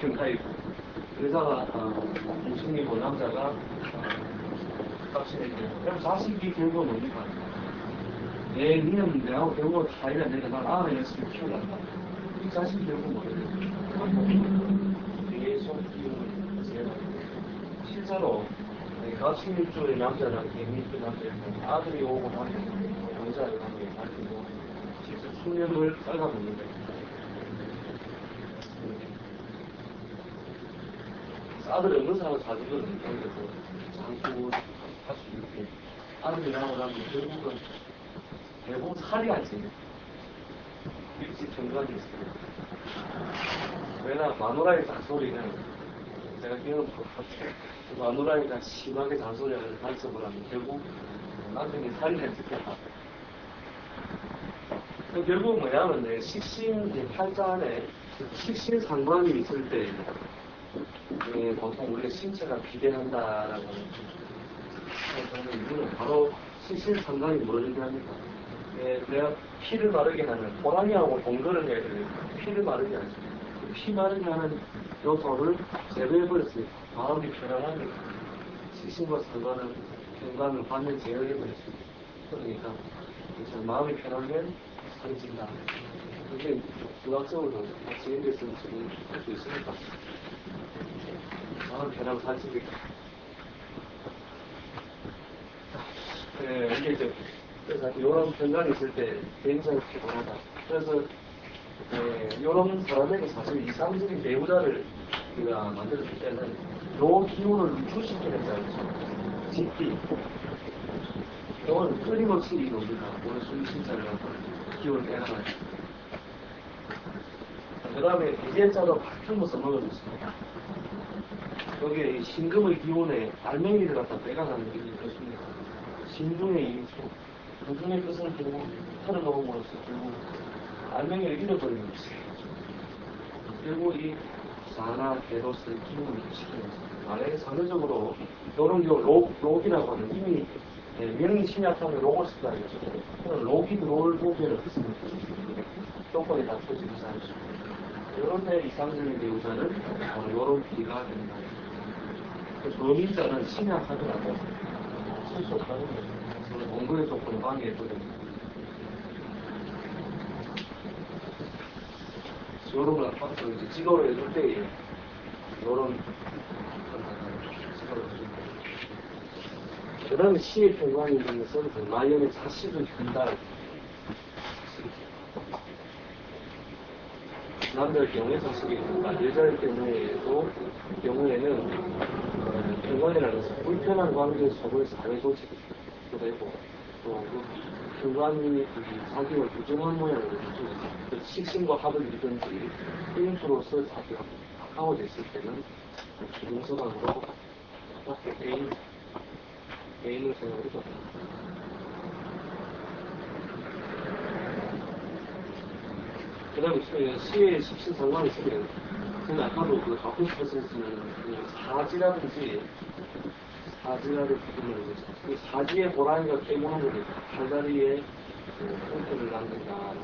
경가이고 여자가 어, 무슨이고 남자가 어, 값이고 그럼 자식이 결국 뭡니까? 내 니는 내하고 결국 사이가 내가 난 아내 열심히 키워간다. 이 자식이 결국 뭐예요? 계속 키우는 제가 실제로 가치밀주의 남자랑 개미주 남자랑 아들이 오고 나면 여자를 하면 가지고 진짜 수년을 쌓아먹는데 아들이 없는 사람은 사주거든요. 그래서 장수 할수 있게 아들이 나오고 나면 결국은 대부분 살이 안 찌네. 일찍 정관이 있어요. 왜냐 마누라의 잔소리는 제가 기억을 못하죠. 마누라이가 심하게 잔소리하는 간섭을 하면 결국 남편이 살이 안 찌겠다. 결국 뭐냐면 내 식신 팔자 안에 식신 상관이 있을 때 예, 보통 우리가 신체가 비대한다라고 하는 저는 이거는 바로 식신 상관이 무너지게 합니다. 예, 내가 피를 마르게 하는 호랑이하고 동거를 해야 되는 피를 마르게. 그피 마르게 하는 요소를 제거해버렸어요. 마음이 편안하니까 식신과 상관은 경관을 반면 제어해버렸어요. 그러니까 이제 마음이 편하면 찐다. 그게 부학적으로 같이 연결해서 할수 있으니까 편하면 살이 찌니까 네, 이게 이제 그래서 이런 편견이 있을 때 굉장히 피곤하다. 그래서 이런 사람에게 사실 이상적인 배우자를 우리가 만들었을 때는 요 기운을 유출시키는. 집기. 이건 끊임없이 이겁니다. 오늘 숨 신자를 갖고 기운을 빼나가요. 그 다음에 비제자로 박힌 거 써먹어줬습니다. 여기에 이 신금의 기운에 알맹이를 갖다 빼가는 게 있습니다. 신중의 인수, 그중의 뜻을 결국 털어놓음으로써 결국 알맹이를 잃어버리는 것이에요. 결국 이 사나 개로스의 기운을 시키면서 만약에 상대적으로 이런 요 록, 록이라고 하는 이미 예, 명이 침략하면 록을 쓴다 이거죠. 그럼 록이 들어올 보기에는 했습니다. 조건이 갖춰지지 않죠. 이런 데 이상적인 배우자는 이런 비가 된다. 그래서 노민자는 침략하더라도 쓸수 없다는 거죠. 공부의 조건을. 요런 걸 아파서 이제 지도를 해줄 때 때. 그 다음에 시의 평관이 있는 것은 그 마연의 자식을 현달. 남자의 경우에 자식이 있다. 여자의 경우에도, 경우에는, 것은 불편한 관계에 속을 사회조직이 되고, 또, 그 평관이 자기와 부정한 가지고, 그 식신과 합을 이루든지, 일인수로서 자기가 가까워졌을 때는, 주동서방으로, 앞에 개인, 개인을 생각해서, 그 다음에 시의 식신 상관이 있으면, 저는 아까도 그 갖고 때는 그 사지라든지, 사지라를 부분을 이제 그 사지의 호랑이가 깨무는 거죠. 팔다리에 그 홍태를 남긴다.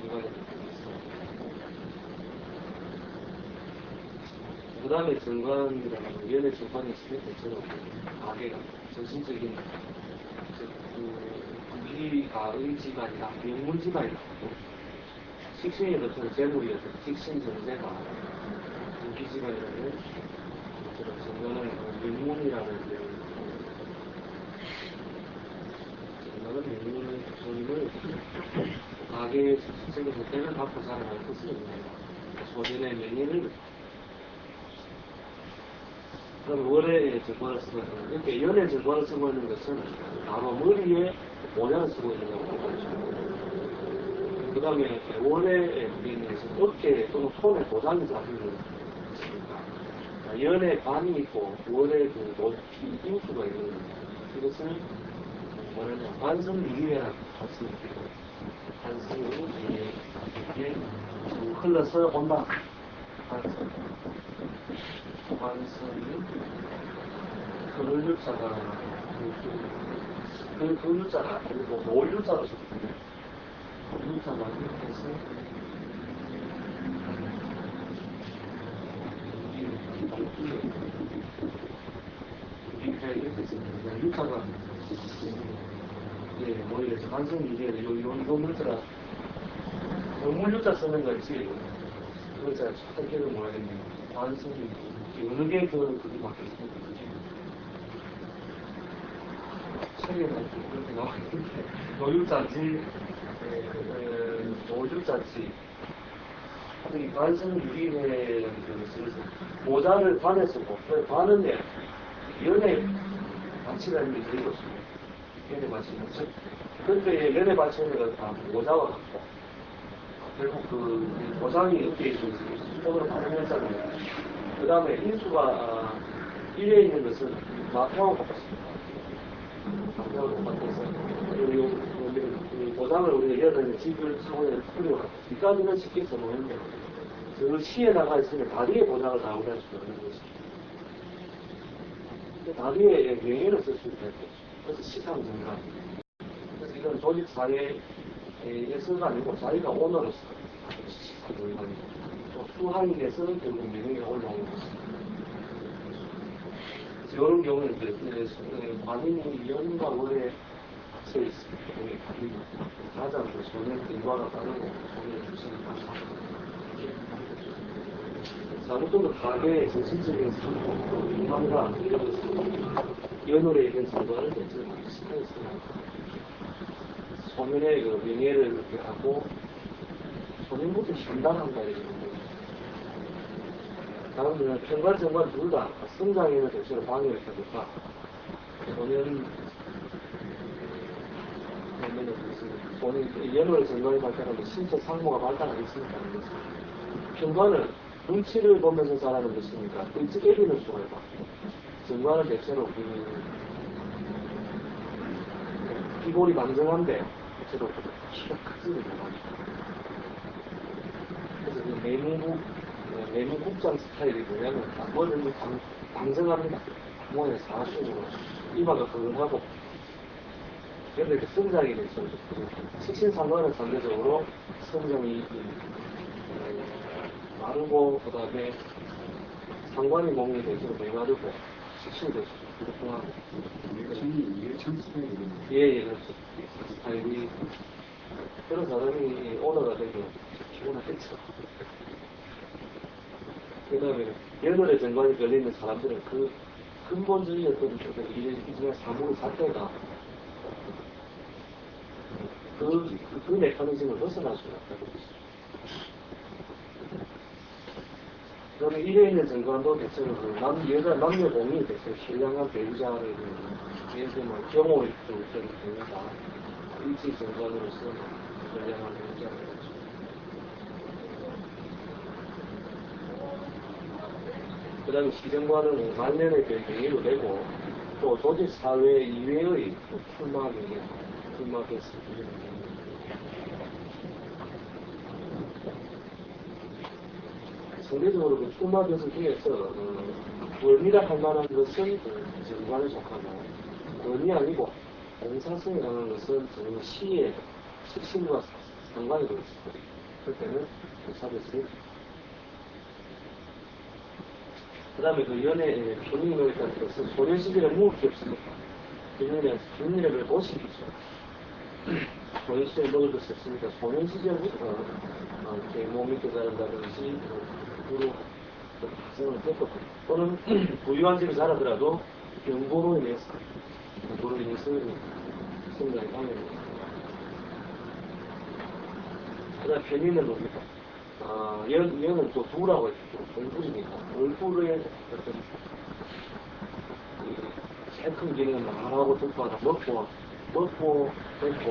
중간에 그 다음에 정관이라는 연애 정관이 있으면 대체로 가게가 정신적인 그 구기가 의지만이나 명문지만이나 식신에도 저는 재물이어서 식신 정제가 구기지만이라는 그런 정관을 명문이라는 정관은 명문의 소임을 가게에 생겨서 때를 갖고 살아갈 것은 소전의 명예를 그럼 월에 정관을 쓰고 있는 이렇게 연애 정관을 쓰고 있는 것은 바로 머리에 모양을 쓰고 있는 거고 그 다음에 월에 있는 것은 어깨 또는 손에 도장이 잡히는 있습니다. 연에 반이 있고 월에 그 노- 이 임수가 있는. 이것은 뭐냐면 반성 미유회라고 봤습니다. 반성 미유회 이게 흘러서 온다. 반성. 그를 유자가 그, 그 유자가 그리고 노 유자로 썼거든요. 유자가 이렇게 해서 이렇게 이렇게 있습니다. 유타가 예, 뭐 이래서 반성 이게 요, 요, 이거 물자라 너무 유자 쓰는 거지 그자 착하게는 모르겠네 반성이 어느 게 그, 그게 맞겠습니까? 그지? 책에는 그렇게 나와 있는데 노유자지 노유자지 이 반성 유리회라는 것을 모자를 반에 쓰고 그 반은데 연애 마취라는 게 되고 있습니다. 연애 마취는 즉 그때 연애 마취는 다 모자와 같고 결국 그 모장이 어깨에 있어서 손으로 발음했잖아요. 그 다음에 인수가 아, 1에 있는 것은 마표하고 같습니다. 마표하고 같아서 그리고 요- 요- 이 모장을 우리가 여덟 집을 사고에 뿌려 이까지는 쉽게 써놓는데 그 시에 나가 있으면 다리에 보장을 다 우리할 수 것입니다. 근데 다리에 명예를 쓸 수 있다. 그래서 시상 증가. 그래서 이건 조직 사회에서가 아니고 자기가 오너로서 시상. 또 수하인에서 결국 명예가 올라오는 것입니다. 이런 경우는 관인이 연과 월에 관인이 가장 그 소년 일과가 따르고 소년 주시는 잘못된 가게의 정신적인 상황과 이런 연월에 있는 정도를 대체로 시켜있습니다. 소년의 그 명예를 이렇게 하고 소년부터 신당한다 이런 거. 다음은 평관 정관 둘다 성장에는 대체로 방해를 해볼까. 소 년 그러면은 무슨 소년 연월 정관이 발달하면 신체 상모가 발달하겠습니까? 평관은 눈치를 보면서 자라는 것이니까 일찍 애기는 있고 정관은 대체로 그 기골이 방정한데 대체로 키가 크지는 않아요. 그래서 그 내무국 내무국장 스타일이 뭐냐면 방, 방정합니다. 모양이 사각형으로 이마가 그근하고 그런데 그 성장이 됐죠. 식신상관은 상대적으로 성장이 음, 마르고 그 다음에 상관이 몸이 대체로 메마르고 식신도 예천이 예천 스타일이거든요. 예예 그렇죠. 스타일이 그런 사람이 오너가 되면 피곤하겠죠. 그 다음에 연월의 정관이 걸리는 사람들은 그 근본적인 어떤 어떤 일- 일종의 사물 자체가 그, 그, 그 메커니즘을 벗어날 수가 없다고. 그러면 일에 있는 정관도 대체로 그 남, 여자, 남녀 공이 대체로 신령한 배우자를 그, 예를 들면 경호를 또 어떤 배우자, 일찍 정관으로서 신령한 배우자를. 그 다음에 시정관은 말년의 경위로 되고 또 조직 사회 이외의 또 출마경에 출 때 상대적으로 그 출마 교수 중에서 어, 원이라 할 만한 것은 그 정관에 속하고 원이 아니고 공사성이라는 것은 그 시의 식신과 상관이 되어 있습니다. 그럴 때는 사別그 다음에 그 연애 것은 소년 시절에 먹을 게 없습니다. 교육력, 교육력을 보시겠죠. 시절에 먹을 것이 없으니까 소년 시절부터 어, 이렇게 몸이 깨달은다든지 그로 발생을 했고 또는 부유한 집에 자라더라도 연고로 인해서 연고로 인해서 성장이 방해됩니다. 그 다음 편의는 뭡니까? 아, 연, 연은 또 두라고 했죠. 얼굴이니까. 얼굴에 어떤, 생큰 기능은 말하고 듣고 하다 먹고, 뱉고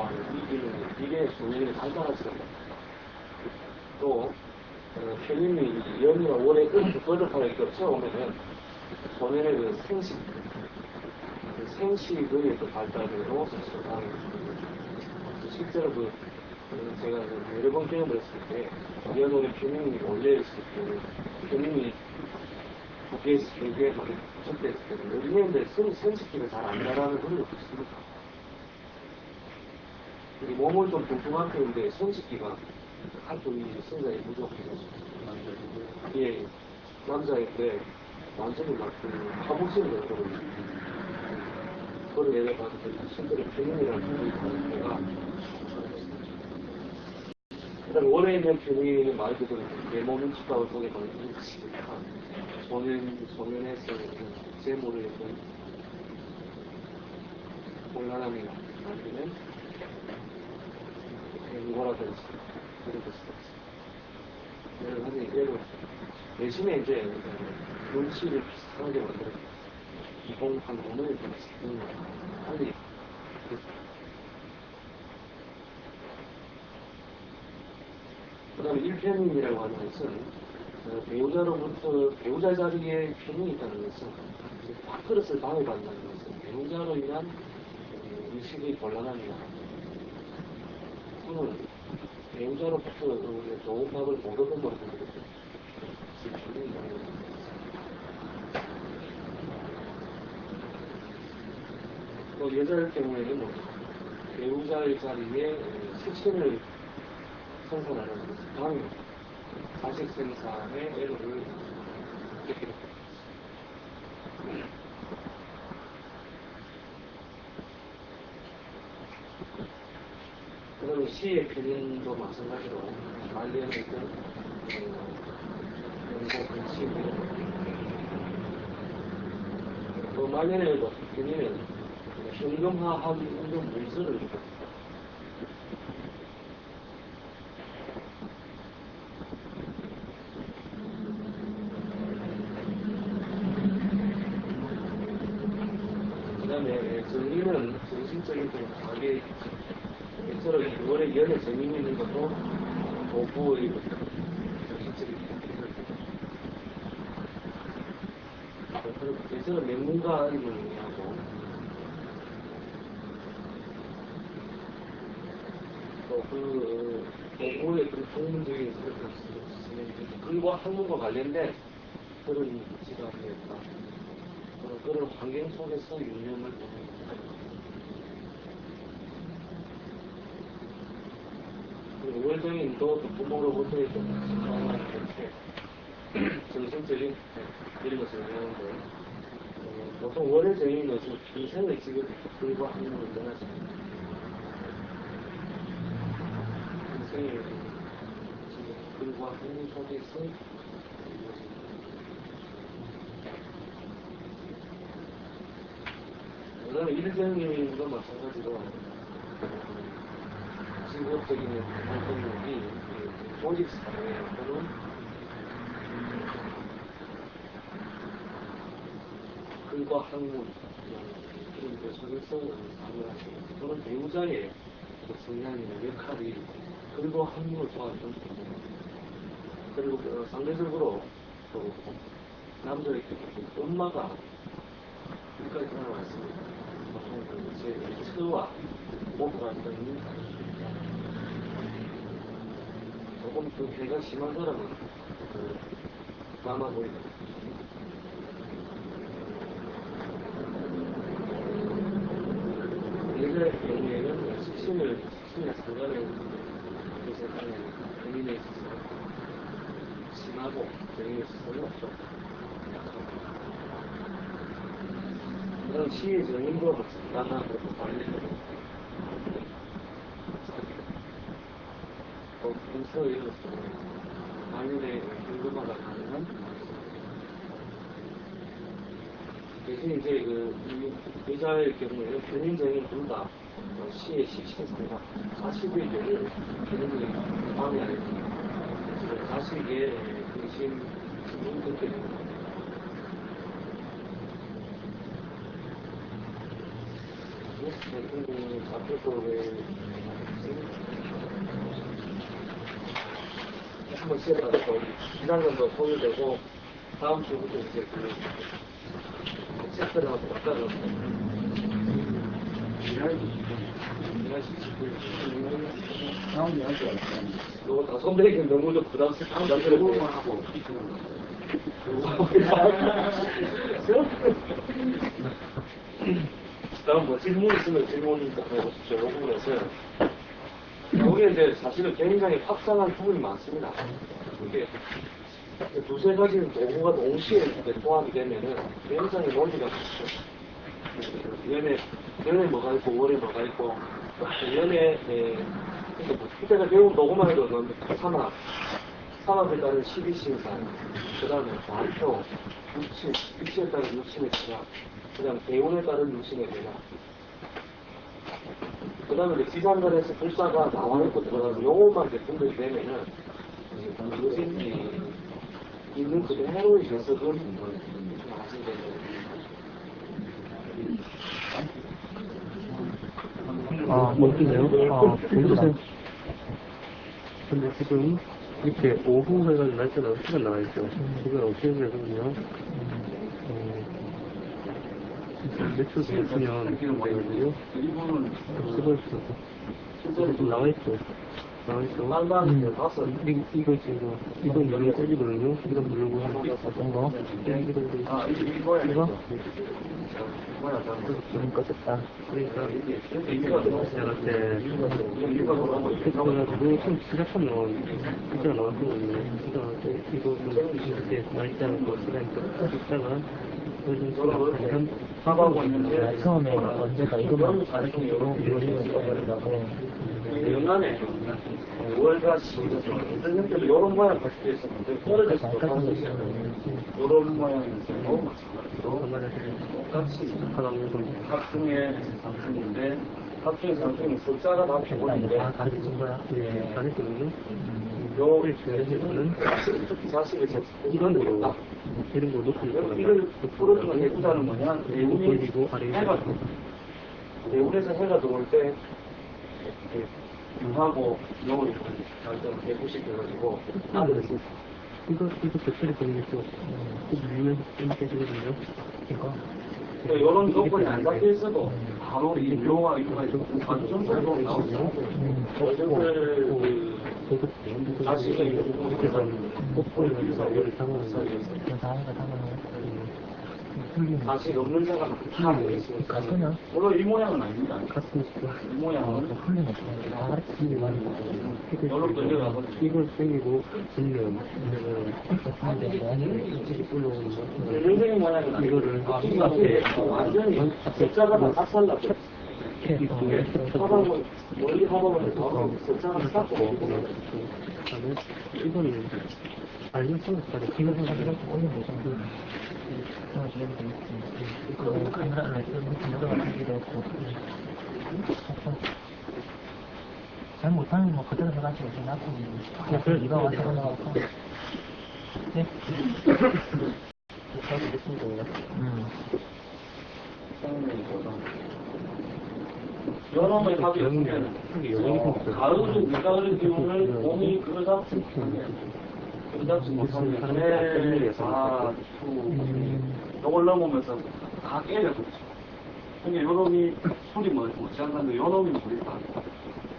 하는 이 기능이, 이게 소년이 간단하지 않아요. 또, 어, 편인이 연이나 월에 거듭하게 겹쳐 오면은 소년의 그 생식, 그 생식의 그 발달으로 상당히 실제로 그, 그 제가 그 여러 번 경험을 했을 때, 연월에 편인이 원래 있을 때, 편인이 두 개, 세 개, 이렇게 접대했을 때, 어린애인데 생식기가 잘안 그런 것도 있습니다. 이 몸은 좀 뚱뚱한 편인데 생식기가 한쪽이 성장이 부족해서. 예, 남자인데 완전히 막그 화복식을 넣거든요. 그걸 예를 봐서 신들의 균형이라는 부분이 있는 데가 그다음에 원래 있는 균형은 말 그대로 내모는 집밥을 보게 되는 것이니까 소년, 소년에서 재물을 좀 곤란함이나 아니 있어요. 여러 가지 예로 대신에 이제 눈치를 비슷하게 만들어 이공한 오늘 좀 쓰는 거 빨리. 그 다음에 1편이라고 하는 것은 어, 배우자로부터 배우자 자리에 편이 있다는 것은 밥그릇을 방해받는다는 것은 배우자로 인한 어, 의식의 곤란함이나 어, 좋은 밥을 못 얻은 것을 또 여자일 경우에는 뭐 배우자의 자리에 생산하는 것은 방해, 자식 생산의 애로를 느끼게 됩니다. 그 다음에 시의 표현도 마찬가지로 말년의 그, 어, 연고 근시 또 말년의 그 표현은 현금화하기 힘든 문서를 그 다음에 정의는 정신적인 좀 강하게 예처럼 6월에 연애 재미있는 있는 것도 도구의 정신적인 예처럼 명문가임을 의미하고 또그 도구의 그런 학문적인 글과 학문과 관련된 그런 지각이었다. 그런, 그런 환경 속에서 유념을 월정인도 부모로부터의 정신적인 이런 것을 의미하는데. 어, 보통 월의 정인은 좀 평생을 지금 글과 학문을 떠나지 평생을 지금 글과 학문 속에서 그다음에 일정님도 마찬가지로 직업적인 활동력이 조직 사회 또는 글과 학문 이런 그 속에서 사무하시고 또는 배우자의 그 성향이나 역할이 글과 학문을 도와준 그리고 그 상대적으로 또 경우 엄마가 여기까지 들어왔습니다. 보통 그제 처와 목과 등이 조금 그 배가 심한 사람은 그 남아 보이다. 예전의 경우에는 식신이나 상관을 그것에 따른 본인에 있어서 심하고 병에 있어서는 좀 약하고 그런 시의 관련된 어, 분서 이런 것들은 만일에 궁금하다 가능한 대신 이제 그 이- 여자의 경우에는 변인적인 둘다 어, 시의 식신상과 자식의 경우 변인적인 방해하는 자식의 근심 기분 그렇게 됩니다. 대통령이 왜 한번 시에다가 기상년도 소유되고 다음 주부터 이제 그 책들하고 갖다 줬어. 내가 시키고 다음 이야기 할까요? 이거 다 선배에게 너무 좀 부담스럽고 그거만 하고 피크는 거. 다음 뭐 질문 있으면 질문 해보십시오. 이 부분에서 여기에 이제 사실은 굉장히 확장한 부분이 많습니다. 이게 두세 가지 도구가 동시에 포함이 되면은 굉장히 논리가 좋죠. 연애, 연애 뭐가 있고, 월에 뭐가 있고, 연애, 뭐, 그때가 배운 도구만 해도 넌 산업, 산업에 따른 12신산, 그 다음에 발표, 유친, 입시에 따른 유친의 지각, 그 다음에 대운에 따른 유친의 대각, 그 다음에 이제 지상관에서 불사가 나와 있고 들어가서 요것만 이제 분석이 되면은, 이제 무엇 해석을 하시게 되는 아, 멋지네요. 아, 보세요. 근데 지금 이렇게 오후 해가지고 날짜가 어떻게 나와 있죠? 지금 어떻게 되거든요? 어, 매출 되면 되거든요? 쓰고 있어. 이거 좀 나와 있죠? 다섯 이, 이거 지금, 이건 누르고? 이거 누르고 거. 거? 이거, 이거, 이거. 아 이거? 나 지금 꺼졌다. 그러니까, 이거 때, 그래가지고 좀 시작하면 진짜 나왔거든요. 진짜 나왔을 때 이거 좀 이렇게 날짜는 거 시간 좀 있다가 시간 하고 있는데 처음에 언제가 이것만 가르쳐주고 이거를 써버리라고 연간에 월가시 이런 모양 가지고 있었는데 떨어져서 이런 모양이었어요. 정말 똑같이 학중의 상품인데 학중의 상품이 숫자가 다 기본인데 다 가르쳐준 거야. 예, 잘했거든요. 요 그래서는 자식의 제 이런 이런 거로 거 이런 거 높이 이걸 풀어주는 해구자는 뭐냐 대운이 올리고 아래 해가 대운에서 해가 들어올 때 이렇게 유하고 영을 완전 대구식 돼가지고 아들에서 이거 이거 배터리 밀면 이렇게 되거든요. 이거. 이런 조건이 안 잡혀 있어도 바로 이 묘와 이거가 완전 잘로 나오죠. 저도 자식의 이렇게 해서 뽀뽀하면서 이걸 담아서 담아놓은 풀리는 자식 없는 자가 다 있으니까. 가서는 물론 이 모양은 아닙니다. 가슴 싶어. 이 모양은. 풀리는 거다 가르치는 거 여러 돌려가고. 이걸 하는데 이렇게 올라오는 거. 전형적인 모양은 이거를 이거를 완전히 숫자가 다 삭살나고 이렇게 하방은 멀리 더 숫자가 삭고. 이거는 무슨 어, 지금 내려가기도 했고. 잘 못하면 뭐 그대로 해가지고 이제 놔두고 그냥 이거 와서 올라가고. 네? 잘 됐습니다. 음. 여름의 답이 없으면 가을은 가을의 기운을 몸이 잡 못하면 해, 사, 수, 요걸 넘으면서 다 깨져버리죠. 근데 요놈이 술이 뭐, 못지 않는데 요놈이 뭐니까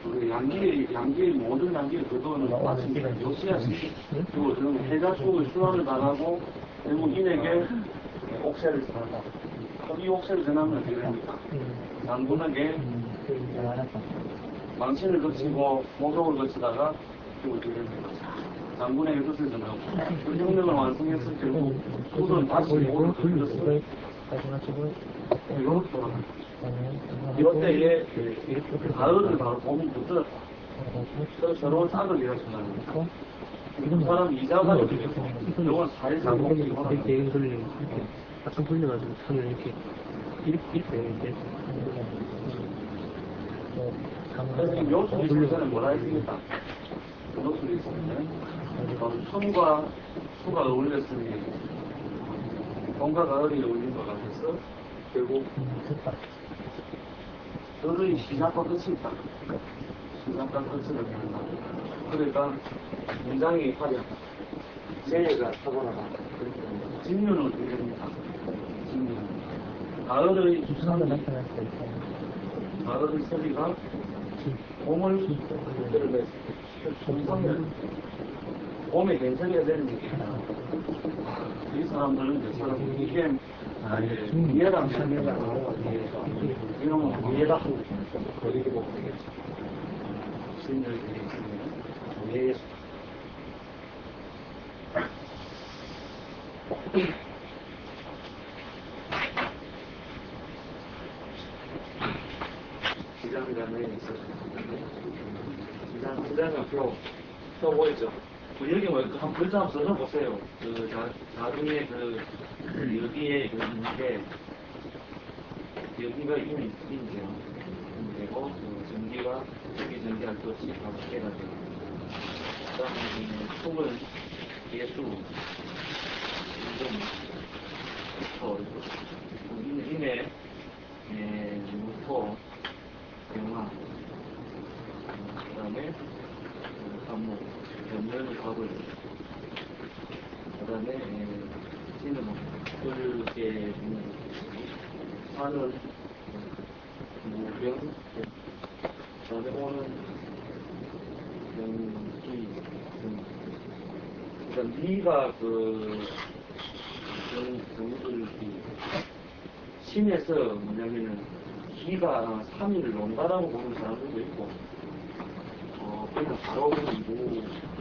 그 양기, 양기, 모든 양기를 그거는 마치 요시야시 그리고 저는 해자 쪽을 순환을 당하고 결국 인에게 옥새를 전한다. 그럼 이 옥새를 전하면 어떻게 됩니까? 음, 알았어. 망신을 거치고 모독을 거치다가 결국 어떻게 됩니까? 장군에게 뜻을 전하고 그 혁명을 완성했을 결국 후손 다시 모를 거쳤어요. 가지고 이렇게 돌아가요. 이럴 때 이게 그 가을을 바로 서 서로 짝을 이뤄준다는 거예요. 그 사람 이자가 이건 사회상 나무를 공기가 이렇게 이렇게 가끔 돌려가지고 차면 이렇게 이렇게 이렇게 선생님 요술이 있으면 뭐라 했습니까? 요술이 있으면 바로 천과 수가 어울렸으니 봄과 가을이 어울린 것 같아서 결국 너의 시작과 끝이 있다. 시작과 끝을 한다. 그러니까 문장이 화려하다. 새해가 타고나다. 진유는 어떻게 됩니까? 진유. 가을의 수상도 나타날 수 있어. 가을의 소리가 봄을 들으면서 som성을 봄에 괜찮게 되는 얘기다. 이 사람들은 이제 서로 이게 이해랑 설명이라고 이런 건 이해다 하고 그리고. 신을 드리는 예수. 기장이라는 애 있어요. 그 여기 뭐, 한 글자 한번 써줘보세요. 그, 자, 자중에 그, 여기에 그, 인데, 여기가 인, 인이죠. 인되고, 그, 전기가, 전기 전기할 것이 바로 해가 되고. 그 다음에, 이 속은 예수, 인좀, 터, 인, 인에, 예, 무토, 영화, 그 다음에 안목, 연면을 밥을, 그 다음에 찌는 꿀게 하는 무병, 그 다음에 오는 연기, 그러니까 니가 그 정을 심에서 뭐냐면은 기가 3일을 lon가라고 보는 사람들도 있고 어 그냥 바로 이고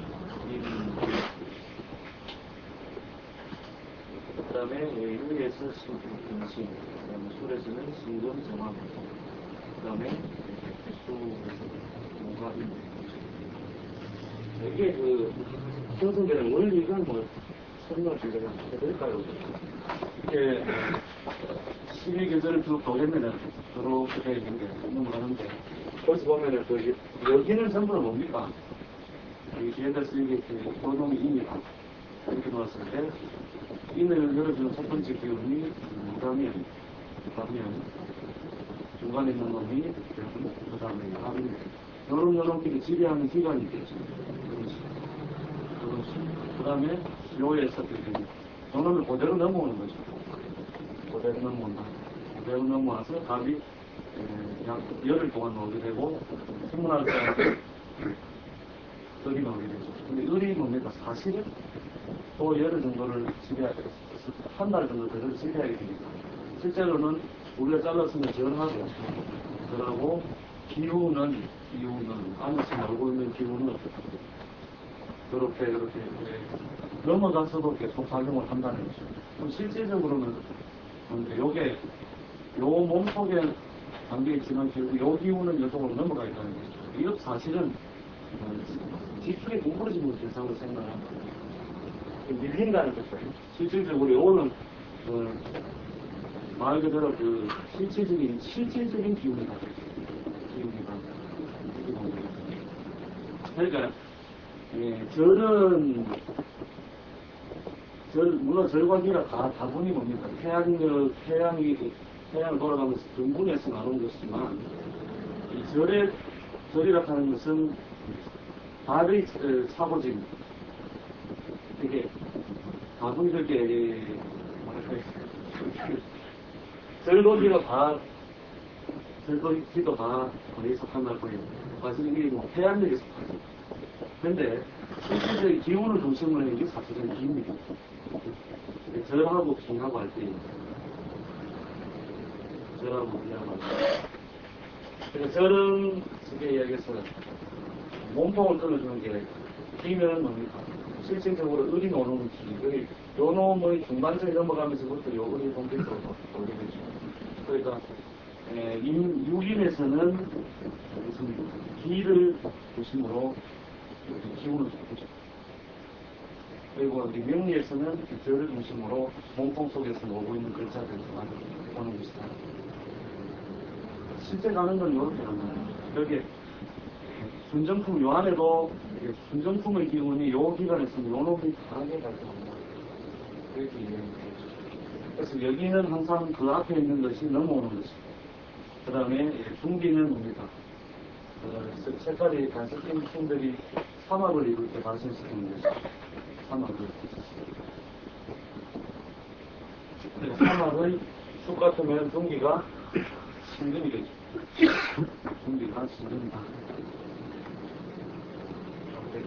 그 다음에 유에서 신금 그다음에 술에서는 신금 정함 그 다음에 수에서 뭐가 있는 이게 그 형성되는 원리가 뭐 설명 제가 해드릴까요? 이게 12계절을 쭉 보겠면은 서로 그렇게 있는데 넘어가는데 거기서 보면은 그 여기는 전부 다 뭡니까? 이 뒤에다 쓰이게 그 도nom이 인이다 이렇게 놓았을 때 인을 열어주는 첫 번째 기운이 무다면 무다면 중간에 있는 놈이 그 다음에 암이 요런 요런끼리 지배하는 기관이 있겠죠. 그렇지 그렇지 그 다음에 요에서 그 요놈을 그대로 넘어오는 거죠. 그대로 넘어온다. 그대로 넘어와서 에, 약 열흘 동안 나오게 되고 생문할 때 되죠. 근데 뭡니까? 사실은 또 열흘 정도를 지배해야 한달 정도 그대로 지배하게 됩니다. 실제로는 우리가 잘랐으면 절하고 절하고 기후는 기후는 안에서 나오고 있는 기후는 그렇게 그렇게 넘어가서도 계속 작용을 한다는 거죠. 그럼 실질적으로는 근데 요게 요 몸속에 담겨있지만 결국 요 기운은 이쪽으로 넘어가 있다는 거죠. 이것 사실은 어, 지축에 구부러지는 현상으로 생각합니다. 밀린다는 거죠. 실질적으로 요거는 어, 말 그대로 그 실질적인 실질적인 기운이다. 기운이다. 이렇게 보는 거죠. 그러니까 예, 절은 절, 물론 기가 다, 다분히 뭡니까? 태양력, 태양이, 태양을 돌아가면서 등분해서 나오는 것이지만, 이 절의, 절이라 하는 것은 달의 어, 이게 다분히 그렇게, 뭐랄까, 절거기가 다, 절거기도 다 거기에 속한다고 해요. 사실 이게 뭐 태양력에 속하죠. 근데 실질적인 기운을 중심으로 하는 게 사실은 기입니다. 절하고 기하고 할 때, 절하고 기하고 할 때. 그래서 절은 쉽게 이야기해서 몸통을 끊어주는 게 기면 뭡니까? 실질적으로 을이 노는 기, 그요 놈의 중반전이 넘어가면서부터 요 을이 본격적으로 돌게 되죠. 그러니까 육인에서는 무슨 기를 중심으로 기운을 주죠. 그리고 우리 명리에서는 절을 중심으로 몸통 속에서 오고 있는 글자들을 보는 것이다. 실제 가는 건 이렇게 가는 거예요. 여기 순정품 요 안에도 순정품의 기운이 요 기간에서는 요 놈이 강하게 발생합니다. 이렇게 이해합니다. 그래서 여기는 항상 그 앞에 있는 것이 넘어오는 것이고 그 다음에 중기는 뭡니까? 그 색깔이 단색된 품들이 사막을 입을 때 발생시키는 것이죠. 사막을. 네, 사막의 숲 같으면 중기가 신금이 되죠. 중기가 신금이다.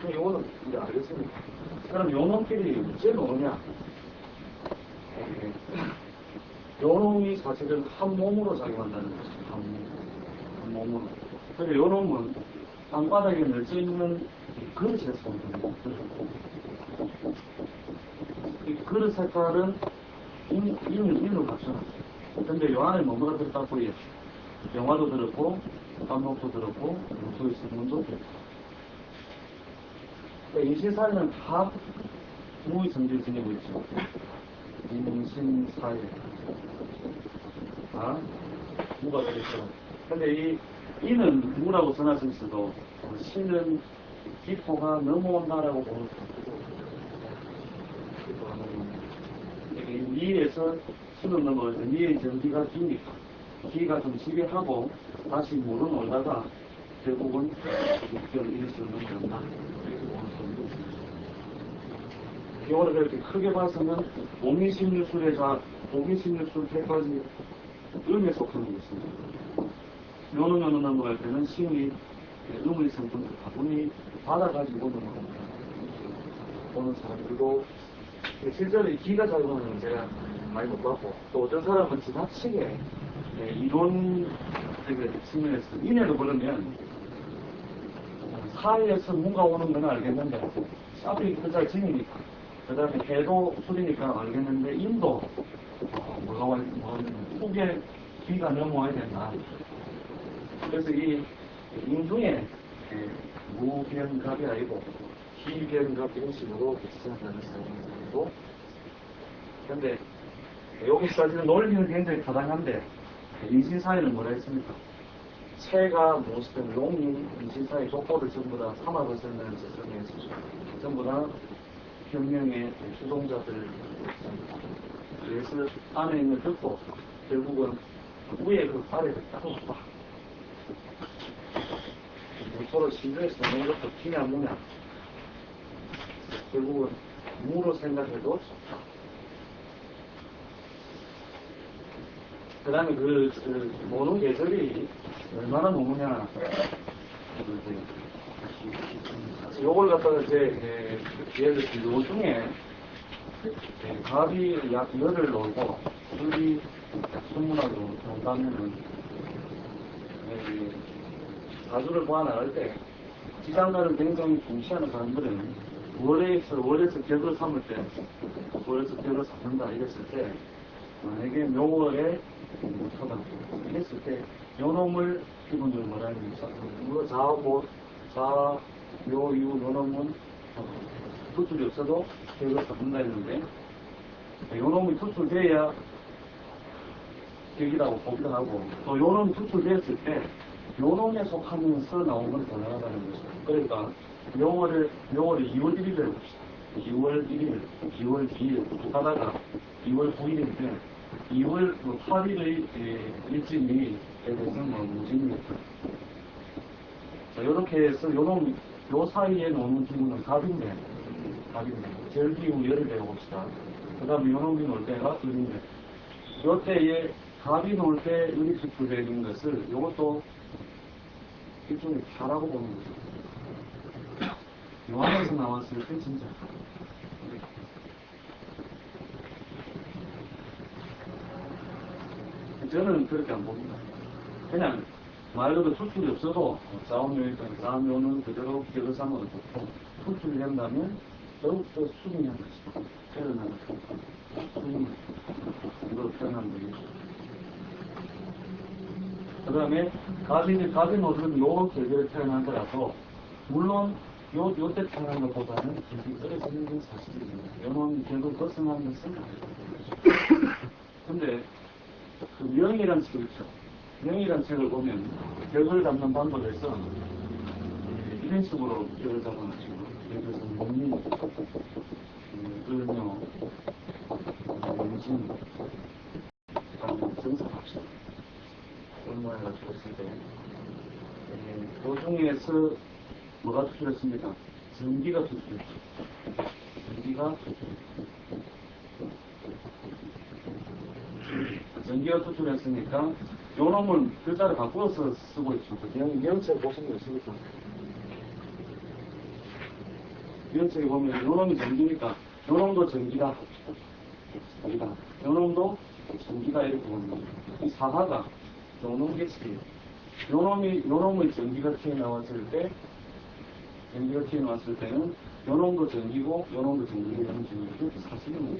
대충 요거는 이제 알겠습니다. 그럼 요 놈끼리 어째 노느냐? 요 놈이 사실은 한 몸으로 작용한다는 거죠. 한 몸. 한 몸으로. 그래서 요 놈은 땅바닥에 널져 있는 그릇에서 옵니다. 이 그릇 색깔은 인, 인, 인으로 갖춰놨어요. 근데 요 안에 뭐가 들었다고 해요? 영화도 들었고, 감독도 들었고, 무소의 신문도 들었고. 그러니까 인신사회는 다 무의 성질 지니고 있죠. 인신사회. 아, 무가 들었죠. 근데 이, 이는 무라고 써놨을 수도, 어, 신은 기포가 넘어온다라고 보는. 위에서 수는 넘어가서 위에 전기가 기니까 기가 좀 지배하고 다시 물은 올다가 결국은 육결 일수로 넘어간다. 이거를 그렇게 크게 봐서는 오미신유술에서 오미신유술 때까지 음에 속하는 것입니다. 요는 요는 넘어갈 때는 신이 음의 성분을 가분히 받아가지고 넘어갑니다. 보는 사람들도 실제로 이 기가 잘 보는 제가 많이 못 봤고 또 어떤 사람은 지나치게 예, 이론 측면에서 인해로 그러면 사회에서 뭔가 오는 건 알겠는데 앞에 그잘 지니니까 그 다음에 해도 술이니까 알겠는데 인도 어, 뭐가 와 뭐가 있냐면 후계 기가 넘어와야 된다. 그래서 이 인중에 예, 무변갑이 아니고 기변갑 인식으로 비슷하다는 사람도 근데 여기 사실은 논리는 굉장히 타당한데 인신사회는 뭐라 했습니까? 체가 무엇이든 용이 인신사회 족보를 전부 다 쓴다는 지성에서 전부 다 혁명의 주동자들. 그래서 안에 있는 듣고 결국은 위에 그 따로 봐. 서로 신뢰해서 너는 것도 피냐 무냐. 결국은 무로 생각해도 좋다. 그 다음에 그, 그, 노는 계절이 얼마나 노느냐. 그, 요걸 갖다가 이제, 예, 예를 들어, 요 중에, 예, 갑이 약 열을 놀고, 술이 논다면은, 예, 가수를 보아나갈 때, 지장가를 굉장히 중시하는 사람들은, 월에서, 월에서 격을 삼을 때, 월에서 격을 삼는다 이랬을 때, 만약에 묘월에 못하다 했을 때 요놈을 기본적으로 뭐라 하는 게 있어 자뭐 자, 묘, 유, 요놈은 투출이 없어도 격을 잡는다 했는데 요놈이 투출돼야 격이라고 보기도 하고 또 요놈이 투출됐을 때 요놈에 속하면서 나온 건더 나가다는 거죠 그러니까 묘월을 묘월을 2월 1일을 해봅시다 2월 1일, 2월 2일 하다가 2월 9일인데 2월 8일의 일진이 대부분 뭐 무진입니다. 자, 요렇게 해서 요놈, 요 사이에 노는 기구는 갑인데, 갑인데, 절기후 열을 배워봅시다. 그 다음에 요놈이 놀 때가 을인데, 요 때에 갑이 놀 때 을이 수출되는 것을 요것도 일종의 타라고 보는 거죠. 요 안에서 나왔을 때 진짜 저는 그렇게 안 봅니다. 그냥 말 그대로 수출이 없어도 싸움요일까지 싸움요는 그대로 기억을 삼아도 좋고 수출이 된다면 더욱더 수긍한 것이다. 표현하는 수긍 이걸 표현하는 거겠죠. 그 다음에 가진, 가진 옷은 요 계절에 태어난 거라서 물론 요, 요때 태어난 것보다는 길이 떨어지는 건 사실입니다. 요놈이 결국 벗어난 것은 아니죠. 근데 그 명이란 책이 있죠. 명이란 책을 보면 벽을 잡는 방법에 서 이런 식으로 벽을 잡아가지고 예를 들어서 몸이 을묘, 용신 정석합시다. 을모 해가지고 있을 때 예, 그 중에서 뭐가 투출했습니까? 전기가 투출했죠. 전기가 투출했죠. 전기가 투출했으니까 요 놈을 글자를 바꾸어서 쓰고 있죠. 그냥 보시는 거 있습니까? 명책에 보면 요 놈이 전기니까 요 놈도 전기다. 전기다. 요 놈도 전기다 이렇게 보는 거죠. 이 사사가 요놈 개식이에요. 요 놈이, 요 놈의 전기가 튀어 나왔을 때, 전기가 튀어 나왔을 때는 연원도 정기고 연원도 정기고 연원 정기고 사실은 뭐